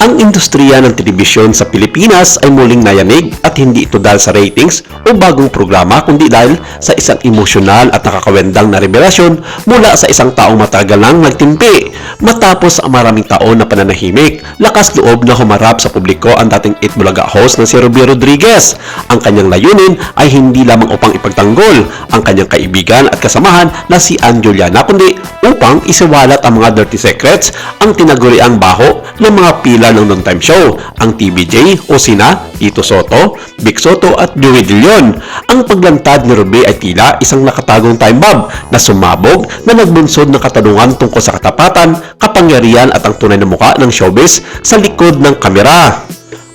Ang industriya ng telebisyon sa Pilipinas ay muling nayanig at hindi ito dahil sa ratings o bagong programa kundi dahil sa isang emosyonal at nakakawendang na revelasyon mula sa isang taong matagal nang nagtimpi. Matapos ang maraming taon na pananahimik, lakas loob na humarap sa publiko ang dating Itbulaga host na si Ruby Rodriguez. Ang kanyang layunin ay hindi lamang upang ipagtanggol ang kanyang kaibigan at kasamahan na si Ann Juliana kundi upang isiwalat ang mga dirty secrets ang tinaguriang baho ng mga pila ng noontime show, ang TBJ o sina Tito Soto, Vic Soto at Joey De Leon. Ang paglantad ni Ruby ay tila isang nakatagong time bomb na sumabog na nagbunsod ng katanungan tungkol sa katapatan, kapangyarihan at ang tunay na muka ng showbiz sa likod ng kamera.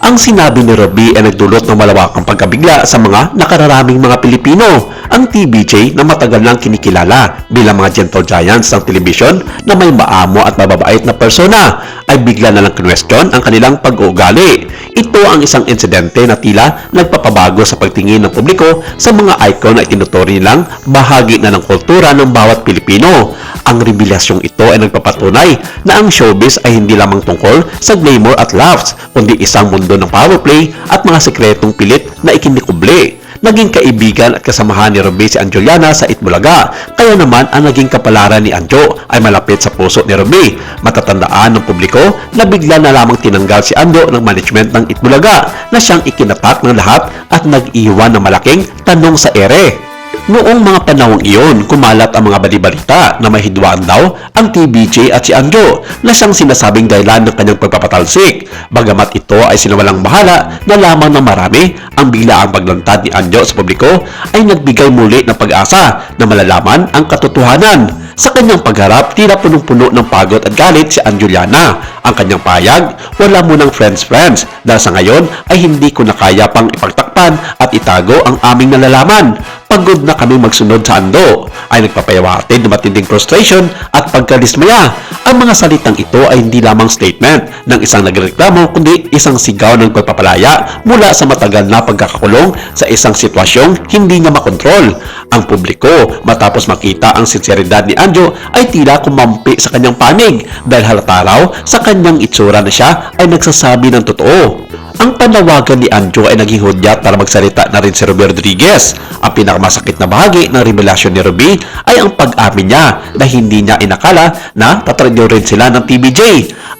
Ang sinabi ni Ruby ay nagdulot ng malawakang pagkabigla sa mga nakararaming mga Pilipino. Ang TBJ na matagal nang kinikilala bilang mga gentle giants ng telebisyon na may maamo at mababait na persona ay bigla na lang kinwestiyon ang kanilang pag-uugali. Ito ang isang insidente na tila nagpapabago sa pagtingin ng publiko sa mga icon na itinuturi nilang bahagi na ng kultura ng bawat Pilipino. Ang revelasyong ito ay nagpapatunay na ang showbiz ay hindi lamang tungkol sa glamour at laughs, kundi isang mundo ng power play at mga sekretong pilit na ikinikubli. Naging kaibigan at kasamahan ni Ruby si Anjoliana sa Itbulaga. Kaya naman ang naging kapalaran ni Anjo ay malapit sa puso ni Ruby. Matatandaan ng publiko na bigla na lamang tinanggal si Anjo ng management ng Itbulaga na siyang ikinatak ng lahat at nag-iwan ng malaking tanong sa ere. Noong mga panahong iyon, kumalat ang mga balibalita na may hidwaan daw ang TBJ at si Anjo na siyang sinasabing dahilan ng kanyang pagpapatalsik. Bagamat ito ay sinawalang bahala na lamang ng marami, ang biglaang paglantad ni Anjo sa publiko ay nagbigay muli ng pag-asa na malalaman ang katotohanan. Sa kanyang pagharap, tila punong-puno ng pagod at galit si Anjuliana. Ang kanyang payag, wala mo ng friends-friends dahil sa ngayon ay hindi ko na kaya pang ipagtakpan at itago ang aming nalalaman. Pagod na kami magsunod sa ando ay nagpapayawatid ng matinding frustration at pagkalismaya. Ang mga salitang ito ay hindi lamang statement ng isang nagreklamo kundi isang sigaw ng pagpapalaya mula sa matagal na pagkakakulong sa isang sitwasyong hindi niya makontrol. Ang publiko matapos makita ang sinseridad ni Anjo ay tila kumampi sa kanyang panig dahil halata raw sa kanyang itsura na siya ay nagsasabi ng totoo. Ang panawagan ni Anjo ay naging hudyat para magsalita na rin si Ruby Rodriguez. Ang pinakamasakit na bahagi ng revelasyon ni Ruby ay ang pag-amin niya na hindi niya inakala na tatradyo rin sila ng TBJ.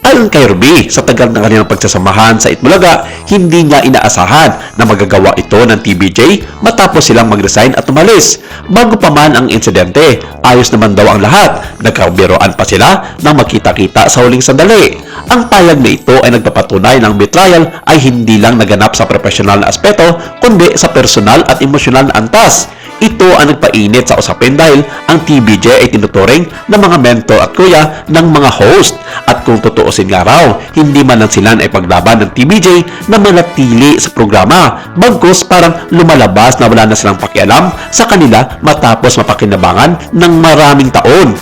Ayon kay Ruby, sa tagal ng kanilang pagsasamahan sa Itbulaga, hindi niya inaasahan na magagawa ito ng TBJ matapos silang mag-resign at umalis. Bago pa man ang insidente, ayos naman daw ang lahat. Nagkabiroan pa sila nang magkita-kita sa huling sandali. Ang payag na ito ay nagpapatunay ng betrayal ay hindi lang naganap sa profesional na aspeto, kundi sa personal at emosyonal na antas. Ito ang nagpainit sa usapin dahil ang TBJ ay tinuturing ng mga mentor at kuya ng mga host. At kung tutuusin nga raw, hindi man lang sila ay paglaban ng TBJ na manatili sa programa. Bagkus parang lumalabas na wala na silang pakialam sa kanila matapos mapakinabangan ng maraming taon.